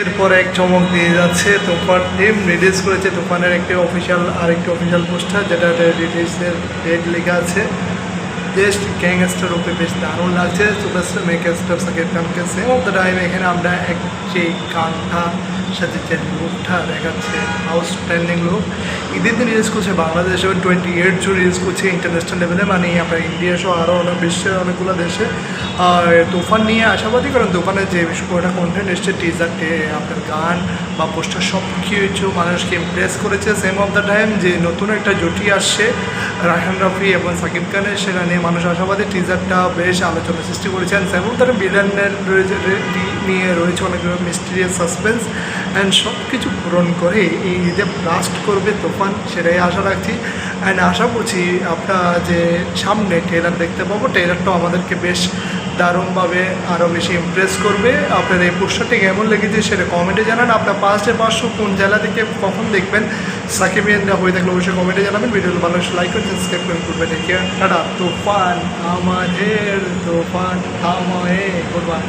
এরপর এক চমক দিয়ে যাচ্ছে। তুফান টিম রিলিজ করেছে তোফানের একটি অফিসিয়াল আরেকটি অফিসিয়াল পোস্টার যেটা রিলিজের ডেট লেখা আছে। জাস্ট গ্যাংস্টার ওপরে বেশ দারুণ লাগছে। সুপারস্টার মেগাস্টার সাকিব খানকে সেম অফ দ্য টাইম এখানে আমরা এক যে গানটা সাথে যে লুকটা দেখাচ্ছে আউটস্ট্যান্ডিং লুক ঈদের দিন রিলিজ করছে বাংলাদেশে টোয়েন্টি এইট জুন রিলিজ করছে ইন্টারন্যাশনাল লেভেলে মানে আমরা ইন্ডিয়া সহ আরও অনেক বিশ্বের অনেকগুলো দেশে। আর তুফান নিয়ে আশাবাদী কারণ দোকানে যে বিষয়টা কন্টেন্ট এসছে টিজারটে আপনার গান বা পোস্টার সব কিছু মানুষকে ইমপ্রেস করেছে। সেম অফ দ্য টাইম যে নতুন একটা জুটি আসছে। রায়হান রফি এবং সাকিব খানের সেটা নিয়ে মানুষ আশাবাদী। টিজারটা বেশ আলোচনা সৃষ্টি করেছেন। এবং তার দ্য নিয়ে রয়েছে অনেক মিস্টিরিয়াস সাসপেন্স অ্যান্ড সব কিছু পূরণ করে এই ঈদে ব্লাস্ট করবে তুফান, সেটাই আশা রাখছি। অ্যান্ড আশা করছি আপনারা যে সামনে ট্রেলার দেখতে পাবো ট্রেলারটাও আমাদেরকে বেশ দারুণভাবে আরও বেশি ইমপ্রেস করবে। আপনার এই পোস্টারটি কেমন লেগেছে সেটা কমেন্টে জানান। আপনার পাঁচটা পাঁচশো কোন জেলা থেকে কখন দেখবেন? সাকিব হয়ে থাকলে অবশ্যই কমেন্টে জানাবেন। ভিডিও ভালো লাইক করে সাবস্ক্রাইব করে করবেন টাটা। তোফান আমাদের তোফান করবান